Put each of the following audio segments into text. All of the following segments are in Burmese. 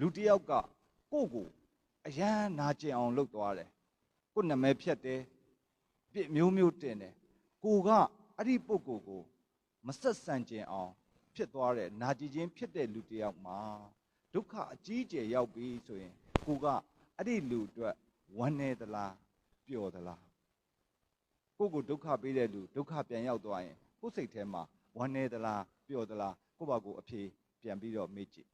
လူတစ်ယောက်ကကိုယ့်ကိုအရန်နာကျင်အောင်လုပ်သွားတယ်ကိုယ်နာမည်ဖြတ်တယ်ပြစ်မျိုးမျိုးတင်တယ်ကိုကအဲ့ဒီပုဂ္ဂိုလ်ကိုမဆက်ဆံကျင်အောင်ဖြစ်သွားတယ်နာကျင်ခြင်းဖြစ်တဲ့လူတစ်ယောက်မှာဒုက္ခအကြီးအကျယ်ရောက်ပြီဆိုရင်ကိုကအဲ့ဒီလူအတွက်ဝမ်းနေသလားပျော်သလားကိုယ့်ကိုဒုက္ခပေးတဲ့လူဒုက္ခပြန်ရောက်သွားရင်ကိုယ်စိတ်ထဲမှာဝမ်းနေသလားပျော်သလားကိုယ့်ဘာကိုယ်အဖြေပြန်ပြီးတော့မေးကြည့်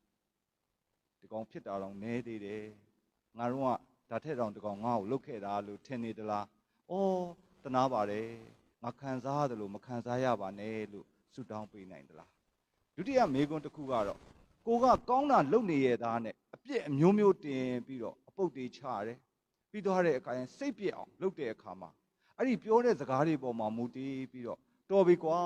ဒီကောင်ဖြစ်တာတော့နဲသေးတယ်ငါတို့ကဒါထက်တောင်ဒီကောင်ငါ့ကိုလုတ်ခဲ့တာလို့ထင်နေသလားဩတနာပါတယ်ငါခံစားရတယ်လို့မခံစားရပါနဲ့လို့ဆုတောင်းပေးနိုင်သလားဒုတိယမေးခွန်းတစ်ခုကတော့ကိုကကောင်းတာလုပ်နေရသားနဲ့အပြစ်အမျိုးမျိုးတင်ပြီးတော့အပုတ်တွေချရတယ်ပြီးသွားတဲ့အခါရင်စိတ်ပြက်အောင်လုပ်တဲ့အခါမှာအဲ့ဒီပြောတဲ့စကားတွေပေါ်မှာမူတည်ပြီးတော့တော်ပြီကွာ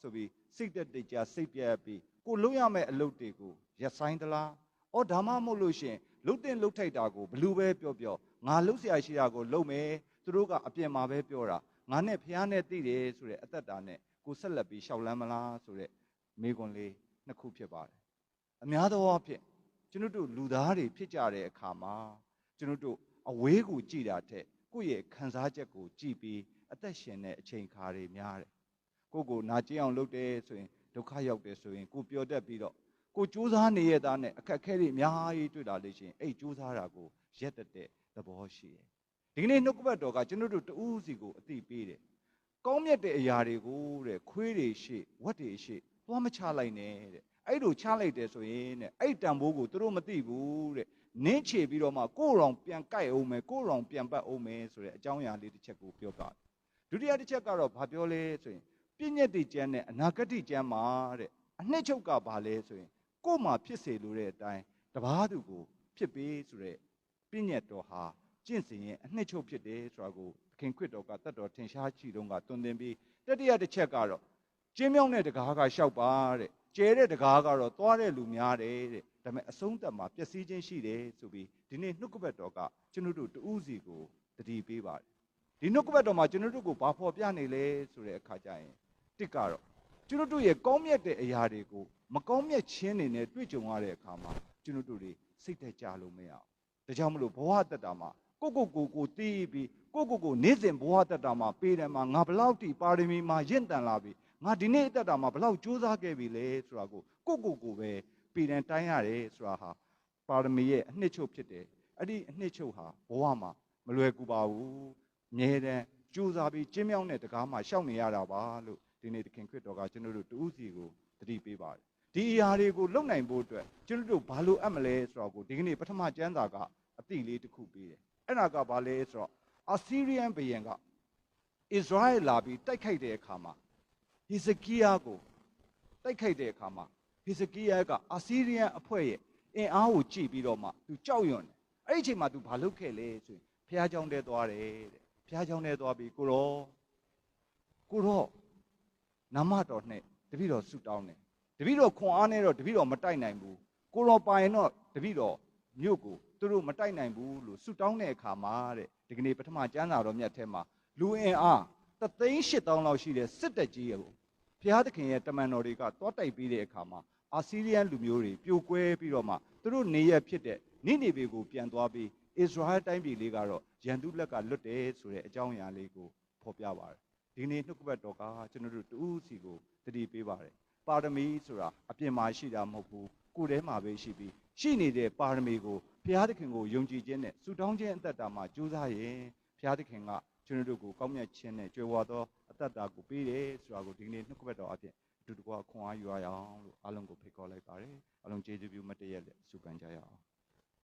ဆိုပြီးစိတ်တက်တိတ်ကြစိတ်ပြက်ပြီးကိုလုံးရမယ့်အလုပ်တွေကိုရက်ဆိုင်သလား။ ။အော်ဒါမှမဟုတ်လို့ရှင်လှုပ်တင်လှုပ်ထိုက်တာကိုဘလူပဲပြောပြောငါလှုပ်ဆရာရှိတာကိုလှုပ်မယ်။သူတို့ကအပြင်မှာပဲပြောတာငါနဲ့ဖះနဲ့တိတယ်ဆိုတဲ့အသက်တာနဲ့ကိုဆက်လက်ပြီးရှောက်လန်းမလားဆိုတဲ့မေကွန်လေးနှစ်ခုဖြစ်ပါတယ်။အများသောအားဖြင့်ကျွန်တို့လူသားတွေဖြစ်ကြတဲ့အခါမှာကျွန်တို့အဝေးကိုကြည်တာတဲ့ကိုယ့်ရဲ့ခံစားချက်ကိုကြည်ပြီးအသက်ရှင်တဲ့အချိန်ခါတွေများတယ်။ကိုယ့်ကိုနာကျင်အောင်လုပ်တယ်ဆိုရင်ဒုက္ခရောက်တယ်ဆိုရင်ကိုပြောတတ်ပြီးတော့ ကိုစူးစမ်းနေရတာနဲ့အခက်အခဲတွေအများကြီးတွေ့တာလေရှင်အဲ့စူးစမ်းတာကိုရက်တတဲ့သဘောရှိတယ်ဒီကနေ့နှုတ်ကပတ်တော်ကကျွန်တော်တို့တူးစီကိုအသိပေးတယ်ကောင်းမြတ်တဲ့အရာတွေကိုတဲ့ခွေးတွေရှိဝက်တွေရှိသွားမချလိုက်နဲ့တဲ့အဲ့လိုချလိုက်တယ်ဆိုရင်တဲ့အဲ့တန်ဖိုးကိုသူတို့မသိဘူးတဲ့နင်းချေပြီးတော့မှကိုယ်တော်ပြန်ကြိုက်အောင်မယ်ကိုယ်တော်ပြန်ပတ်အောင်မယ်ဆိုတဲ့အကြောင်းအရာလေးတစ်ချက်ကိုပြောပြတယ်ဒုတိယတစ်ချက်ကတော့ဘာပြောလဲဆိုရင်ပြည့်ညက်တိကျမ်းနဲ့အနာဂတ်ကျမ်းမှာတဲ့အနှစ်ချုပ်ကဘာလဲဆိုရင် ကို့မှာဖြစ်စေလိုတဲ့အတိုင်းတပားသူကိုဖြစ်ပေးဆိုတဲ့ပြည့်ညက်တော်ဟာကျင့်စဉ်ရဲ့အနှစ်ချုပ်ဖြစ်တယ်ဆိုတာကိုသခင်ခရစ်တော်ကတတ်တော်ထင်ရှားကြည့်တော့ကတွင်တင်ပြီးတတိယတစ်ချက်ကတော့ကျင်းမြောင်းတဲ့တကားကရှောက်ပါတဲ့ကျဲတဲ့တကားကတော့သွားတဲ့လူများတယ်တဲ့ဒါပေမဲ့အဆုံးသတ်မှာပျက်စီးခြင်းရှိတယ်ဆိုပြီးဒီနေ့နှုတ်ကပတ်တော်ကကျွန်တော်တို့တူးစီကိုတတိပေးပါတယ်ဒီနှုတ်ကပတ်တော်မှာကျွန်တော်တို့ကိုဘာဖော်ပြနေလဲဆိုတဲ့အခါကျရင်တစ်ကတော့ ကျွန်တော်တို့ရဲ့ကောင်းမြတ်တဲ့အရာတွေကိုမကောင်းမြတ်ခြင်းတွေနဲ့တွေ့ကြုံရတဲ့အခါမှာကျွန်တော်တို့တွေစိတ်သက်ကြလို့မရအောင်ဒါကြောင့်မလို့ဘဝတက်တာမှာကိုကိုကိုကိုတီးပြီးကိုကိုကိုနေ့စဉ်ဘဝတက်တာမှာပေးတယ်မှာငါဘလောက်တိပါရမီမှာရင့်တန်လာပြီငါဒီနေ့တက်တာမှာဘလောက်ကြိုးစားခဲ့ပြီလဲဆိုတာကိုကိုကိုကိုပဲပြည်တယ်တိုင်းရတယ်ဆိုတာဟာပါရမီရဲ့အနှစ်ချုပ်ဖြစ်တယ်အဲ့ဒီအနှစ်ချုပ်ဟာဘဝမှာမလွယ်ကူပါဘူးမြဲတမ်းကြိုးစားပြီးကျင်းမြောင်းတဲ့တကားမှာရှောက်နေရတာပါလို့ ဒီနေ့သခင်ခရစ်တော်ကကျွန်တော်တို့တူးစီကိုတတိပေးပါတယ်ဒီအရာတွေကိုလုံနိုင်ဖို့အတွက်ကျွန်တော်တို့ဘာလို့အပ်မလဲဆိုတော့ကိုဒီကနေ့ပထမကျမ်းစာကအတိလေးတစ်ခုပေးတယ်အဲ့ဒါကဘာလဲဆိုတော့အာစီးရီးယန်ဘုရင်ကအစ္စရာလာပြီးတိုက်ခိုက်တဲ့အခါမှာဟေဇကိယကိုတိုက်ခိုက်တဲ့အခါမှာဟေဇကိယကအာစီးရီးယန်အဖွဲ့ရဲ့အင်အားကိုကြည့်ပြီးတော့မှသူကြောက်ရွံ့တယ်အဲ့ဒီအချိန်မှာသူဘာလုပ်ခဲ့လဲဆိုရင်ဘုရားကျောင်းထဲသွားတယ်တဲ့ဘုရားကျောင်းထဲသွားပြီးကိုရောကိုရော နမတော်နဲ့တပည့်တော်ဆုတောင်းတယ်တပည့်တော်ခွန်အားနဲ့တော့တပည့်တော်မတိုက်နိုင်ဘူးကိုရောပိုင်တော့တပည့်တော်မြို့ကိုသူတို့မတိုက်နိုင်ဘူးလို့ဆုတောင်းတဲ့အခါမှာတဲ့ဒီကနေ့ပထမကျမ်းစာတော်မြတ်ထဲမှာလူအင်အားတသိန်း၈တောင်းလောက်ရှိတဲ့စစ်တပ်ကြီးရဲ့ဘုရားသခင်ရဲ့တမန်တော်တွေကတွားတိုက်ပြီးတဲ့အခါမှာအာဆီရီယန်လူမျိုးတွေပြိုကွဲပြီးတော့မှသူတို့နေရဖြစ်တဲ့နိနေဘေကိုပြန်သွားပြီးဣသရေလတိုင်းပြည်လေးကတော့ရန်သူလက်ကလွတ်တယ်ဆိုတဲ့အကြောင်းအရာလေးကိုဖော်ပြပါတယ် ဒီနေ့နှုတ်ကပတ်တော်ကကျွန်တော်တို့တူးစီကိုတတိပေးပါတယ်ပါရမီဆိုတာအပြင်မှာရှိတာမဟုတ်ဘူးကိုယ်ထဲမှာပဲရှိပြီးရှိနေတဲ့ပါရမီကိုဘုရားသခင်ကိုယုံကြည်ခြင်းနဲ့ဆုတောင်းခြင်းအသက်တာမှာကြိုးစားရင်ဘုရားသခင်ကကျွန်တော်တို့ကိုကောင်းမြတ်ခြင်းနဲ့ကြွယ်ဝသောအသက်တာကိုပေးတယ်ဆိုတာကိုဒီနေ့နှုတ်ကပတ်တော်အပြင်အတူတကွခွန်အားယူရအောင်လို့အားလုံးကိုဖိတ်ခေါ်လိုက်ပါတယ်အားလုံးကျေးဇူးပြုမတ်တရက်လက်ဆုခံကြရအောင်